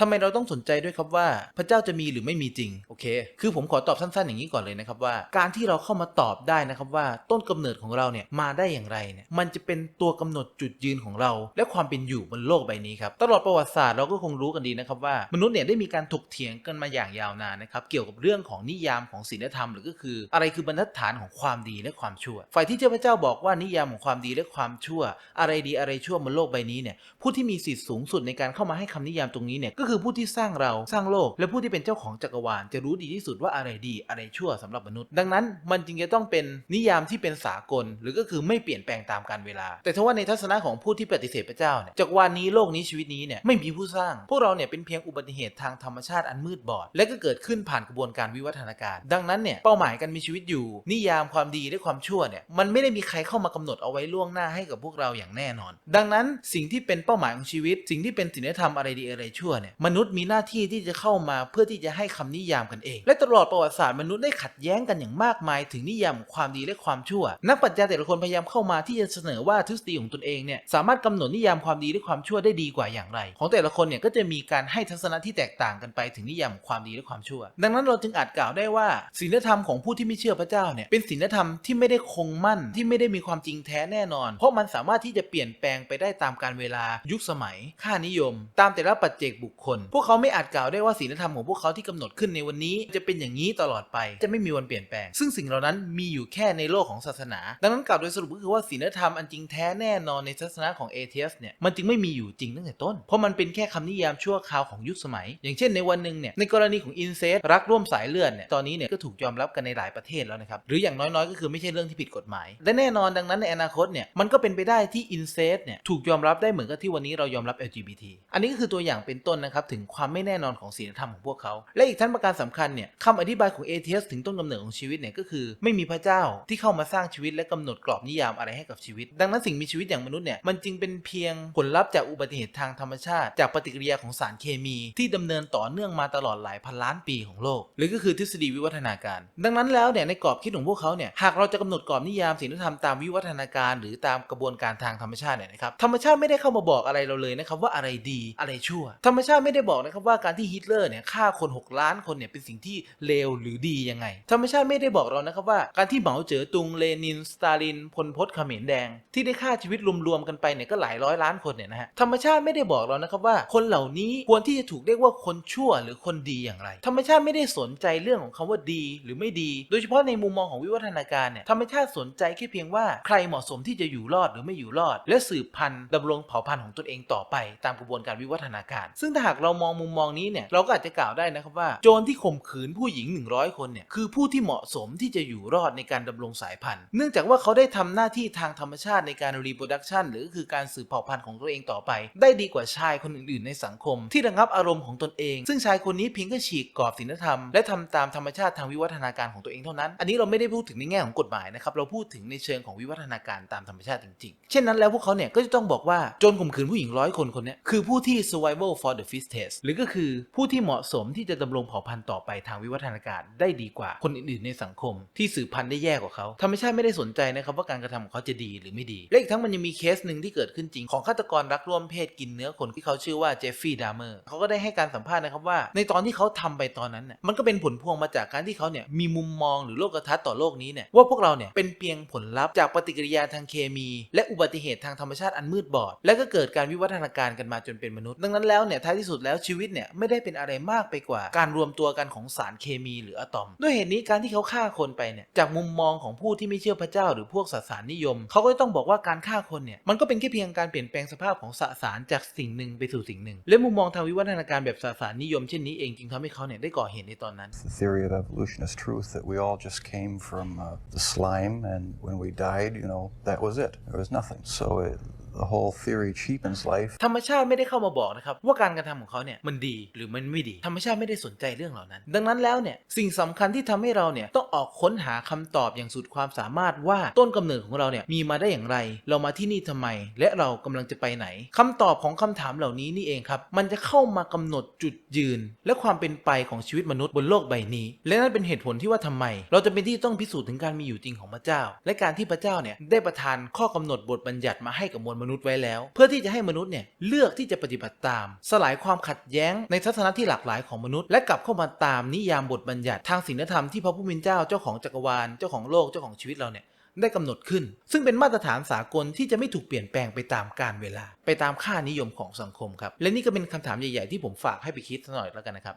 ทำไมเราต้องสนใจด้วยครับว่าพระเจ้าจะมีหรือไม่มีจริงโอเค คือผมขอตอบสั้น ๆอย่างนี้ก่อนเลยนะครับว่า การที่เราเข้ามาตอบได้นะครับว่าต้นกำเนิดของเราเนี่ยมาได้อย่างไรเนี่ยมันจะเป็นตัวกำหนดจุดยืนของเรา และความเป็นอยู่บนโลกใบนี้ครับตลอดประวัติศาสตร์เราก็คงรู้กันดีนะครับว่ามนุษย์เนี่ยได้มีการถกเถียงกันมาอย่างยาวนานนะครับเกี่ยวกับเรื่องของนิยามของศีลธรรมหรือก็คือ อะไรคือบรรทัดฐานของความดีและความชั่ว ฝ่ายที่เทพระเจ้าบอกว่านิยามของความดีและความชั่ว อะไรดีอะไรชั่วบนโลกใบนี้เนี่ยผู้ที่มีสิทธิ์สูงสุดในการเข้ามาให้คำนิยามตรงนี้เนี่ยก็คือผู้ที่สร้างเราสร้างโลก และผู้ที่เป็นเจ้าของจักรวาลจะรู้ดีที่สุดว่าอะไรดีอะไรชั่วสำหรับมนุษย์ ดังนั้นมันจึงจะต้องเป็นนิยามที่เป็นสากล หรือก็คือไม่เปลี่ยนแปลงตามกาลเวลา แต่ถ้าว่าในทัศนะของผู้ที่ปฏิเสธพระเจ้าเนี่ยจักรวาลนี้โลกนี้ชีวิตนี้เนี่ยไม่มีผู้สร้าง พวกเราเนี่ยเป็นเพียงอุบัติเหตุทางธรรมชาติอันมืดบอด และก็เกิดขึ้นผ่านกระบวนการวิวัฒนาการ ดังนั้นเนี่ยเป้าหมายการมีชีวิตอยู่ นิยามความดีและความชั่วเนี่ยมันไม่ได้มีใครเข้ามากำหนดเอาไว้ล่วงหน้าให้กับพวกเราอย่างแน่นอน ดังนั้นสิ่งที่เป็นเป้าหมายของชีวิต สิ่งที่เป็นศีลธรรมอะไรดีอะไรชั่วเนี่ยมนุษย์มีหน้าที่ที่จะเข้ามาเพื่อที่จะให้คำนิยามกันเอง และตลอดประวัติศาสตร์มนุษย์ได้ขัดแย้งกันอย่างมากมาย ถึงนิยามความดีและความชั่ว นักปรัชญาแต่ละคนพยายามเข้ามาที่จะเสนอว่าทฤษฎีของตนเองเนี่ยสามารถกำหนดนิยามความดีและความชั่วได้ดีกว่าอย่างไร ของแต่ละคนเนี่ยก็จะมีการให้ทัศนะที่แตกต่างกันไปถึงนิยามความดีและความชั่ว ดังนั้นเราจึงอาจกล่าวได้ว่าศีลธรรมของผู้ที่ไม่เชื่อพระเจ้าเนี่ยเป็นศีลธรรมที่ไม่ได้คงมั่นที่ไม่ได้มีความจริงแท้แน่นอน เพราะมันสามารถที่จะเปลี่ยนแปลงไปได้ตามการเวลายุคสมัย ค่านิยม ตามแต่ละปัจเจกบุคคลพวกเขาไม่อาจกล่าวได้ว่าศีลธรรมของพวกเขาที่กำหนดขึ้นในวันนี้ จะเป็นอย่างนี้ตลอดไป จะไม่มีวันเปลี่ยนแปลง ซึ่งสิ่งเหล่านั้นมีอยู่แค่ในโลกของศาสนา ดังนั้นกล่าวโดยสรุปก็คือว่าศีลธรรมอันจริงแท้แน่นอนในทัศนะของเอเทียสเนี่ยมันจึงไม่มีอยู่จริงตั้งแต่ต้น เพราะมันเป็นแค่คำนิยามชั่วคราวของยุคสมัย อย่างเช่นในวันหนึ่งเนี่ยในกรณีของอินเซสรักร่วมสายเลือดเนี่ยตอนนี้เนี่ยก็ถูกยอมรับกันในหลายประเทศแล้วนะครับหรืออย่างน้อยๆ ก็คือไม่ใช่เรื่องที่ผิดกฎหมาย และแน่นอนดังนั้นในอนาคตเนี่ยมันก็เป็นไปได้ที่อินเซสเนี่ยถูกยอมรับได้เหมือนกับที่วันนี้เรายอมรับ LGBT อันนี้ก็คือตัวอย่างเป็นต้นนะครับถึงความไม่แน่นอนของศีลธรรมของพวกเขา และอีกท่านประการสำคัญเนี่ยคำอธิบายของเอเทียสถึงต้นกำเนิดของชีวิตเนี่ยก็คือ ไม่มีพระเจ้าที่เข้ามาสร้างชีวิตและกำหนดกรอบนิยามอะไรให้กับชีวิต ดังนั้นสิ่งมีชีวิตอย่างมนุษย์เนี่ยมันจึงเป็นเพียงผลลัพธ์จากอุบัติเหตุทางธรรมชาติ จากปฏิกิริยาของสารเคมีที่ดำเนินต่อเนื่องมาตลอดหลายพันล้านปีของโลก หรือก็คือทฤษฎีวิวัฒนาการ ดังนั้นแล้วเนี่ยในกรอบคิดของพวกเขาเนี่ยหากเราจะกำหนดกรอบนิยามศีลธรรมตามวิวัฒนาการ หรือตามกระบวนการทางธรรมชาติเนี่ยนะครับธรรมชาติไม่ได้เข้ามาบอกอะไรเราเลยนะครับว่าอะไรดีอะไรชั่ว ธรรมชาติไม่ได้บอกนะครับว่าการที่ฮิตเลอร์เนี่ยฆ่าคน 6 ล้านคนเนี่ยเป็นสิ่งที่เลวหรือดียังไง ธรรมชาติไม่ได้บอกเรานะครับว่าการที่เหมาเจ๋อตุงเลนินสตาลินพลพศเขมรแดง ที่ได้ฆ่าชีวิตรวมๆกันไปเนี่ยก็หลายร้อยล้านคนเนี่ยนะฮะธรรมชาติไม่ได้บอกเรานะครับว่าคนเหล่านี้ควรที่จะถูกเรียกว่าคนชั่วหรือคนดีอย่างไร ธรรมชาติไม่ได้สนใจเรื่องของคำว่าดีหรือไม่ดี โดยเฉพาะในมุมมองของวิวัฒนาการเนี่ยธรรมชาติสนใจแค่เพียงว่าใครเหมาะสมที่จะอยู่รอดหรือไม่อยู่รอด และสืบพันธุ์ดำรงเผ่าพันธุ์ของตนเองต่อไป ตามกระบวนการวิวัฒนาการ ซึ่งถ้าหากเรามองมุมมองนี้เนี่ยเราก็อาจจะกล่าวได้นะครับว่าโจรที่ข่มขืนผู้หญิง 100 คนเนี่ยคือผู้ที่เหมาะสมที่จะอยู่รอดในการดำรงสายพันธุ์ เนื่องจากว่าเขาได้ทำหน้าที่ทางธรรมชาติในการรีโปรดักชันหรือก็คือการสืบเผ่าพันธุ์ของตัวเองต่อไป ได้ดีกว่าชายคนอื่นๆ ในสังคม ที่ระงับอารมณ์ของตนเอง ซึ่งชายคนนี้เพียงแค่ฉีกกรอบศีลธรรม และทำตามธรรมชาติทางวิวัฒนาการของตัวเองเท่านั้น อันนี้เราไม่ได้พูดถึงในแง่ของกฎหมายนะครับเราพูดถึงในเชิงของวิวัฒนาการตามธรรมชาติจริงๆ เช่นนั้นแล้วพวกเขาเนี่ยก็จะต้องบอกว่าโจรข่มขืนผู้หญิงร้อยคนคนนี้คือผู้ที่ survival for the fittest หรือก็คือผู้ที่เหมาะสมที่จะดำรงเผ่าพันธุ์ต่อไปทางวิวัฒนาการได้ดีกว่าคนอื่นๆ ในสังคม ที่สืบพันธุ์ได้แย่กว่าเขาธรรมชาติไม่ได้สนใจนะครับว่าการกระทำของเขาจะดีหรือไม่ดี และอีกทั้งมันยังมีเคสหนึ่งที่เกิดขึ้นจริงของฆาตกรรักร่วมเพศกินเนื้อคนที่เขาชื่อว่าเจฟฟี่ดามเมอร์เขาก็ได้ให้การสัมภาษณ์นะครับว่า ในตอนที่เขาทำไปตอนนั้นเนี่ยมันก็เป็นผลพวงมาจากการที่เขาเนี่ยมีมุมมองหรือโลกทัศน์ต่อโลกนี้เนี่ยว่าพวกเราเนี่ยเป็นเพียงผลลัพธ์จากปฏิกิริยาทางเคมี และอุบัติเหตุทางธรรมชาติอันมืดบอด และก็เกิดการวิวัฒนาการกันมาจนเป็นมนุษย์ ดังนั้นแล้วเนี่ยท้ายที่สุดแล้วชีวิตเนี่ยไม่ได้เป็นอะไรมากไปกว่า การรวมตัวกันของสารเคมีหรืออะตอม ด้วยเหตุนี้การที่เขาฆ่าคนไปเนี่ยจากมุมมองของผู้ที่ไม่เชื่อพระเจ้า หรือพวกสสารนิยม เขาก็ต้องบอกว่าการฆ่าคนเนี่ยมันก็เป็นแค่เพียงการเปลี่ยนแปลงสภาพของสสารจากสิ่งหนึ่งไปสู่สิ่งหนึ่ง และมุมมองทางวิวัฒนาการแบบสสารนิยมเช่นนี้เองจึงทำให้เขาเนี่ยได้ก่อเหตุในตอนนั้น The theory of evolution is truth that we all just came from uh, the slime, and when we died, you know, that was it. There was nothing. So it, the whole theory cheapens life. ธรรมชาติไม่ได้เข้ามาบอกนะครับ ว่าการกระทำของเขาเนี่ยมันดีหรือมันไม่ดี ธรรมชาติไม่ได้สนใจเรื่องเหล่านั้น ดังนั้นแล้วเนี่ยสิ่งสำคัญที่ทำให้เราเนี่ยต้องออกค้นหาคำตอบอย่างสุดความสามารถว่าต้นกำเนิดของเราเนี่ยมีมาได้อย่างไร เรามาที่นี่ทำไม และเรากำลังจะไปไหนคำตอบของคำถามเหล่านี้นี่เองครับ มันจะเข้ามากำหนดจุดยืน และความเป็นไปของชีวิตมนุษย์บนโลกใบนี้ และนั่นเป็นเหตุผลที่ว่าทำไม เราจะเป็นที่ต้องพิสูจน์ถึงการมีอยู่จริงของพระเจ้า และการที่พระเจ้าเนี่ยได้ประทานข้อกำหนดบทบัญญัติมาให้กับมวลมนุษย์ไว้แล้ว เพื่อที่จะให้มนุษย์เนี่ยเลือกที่จะปฏิบัติตาม สลายความขัดแย้งในทัศนะที่หลากหลายของมนุษย์ และกลับเข้ามาตามนิยามบทบัญญัติทางศีลธรรมที่พระผู้เป็นเจ้าเจ้าของจักรวาลเจ้าของโลกเจ้าของชีวิตเราเนี่ยได้กำหนดขึ้น ซึ่งเป็นมาตรฐานสากลที่จะไม่ถูกเปลี่ยนแปลงไปตามกาลเวลา ไปตามค่านิยมของสังคมครับ และนี่ก็เป็นคำถามใหญ่ ๆ ที่ผมฝากให้ไปคิดสักหน่อยแล้วกันนะครับ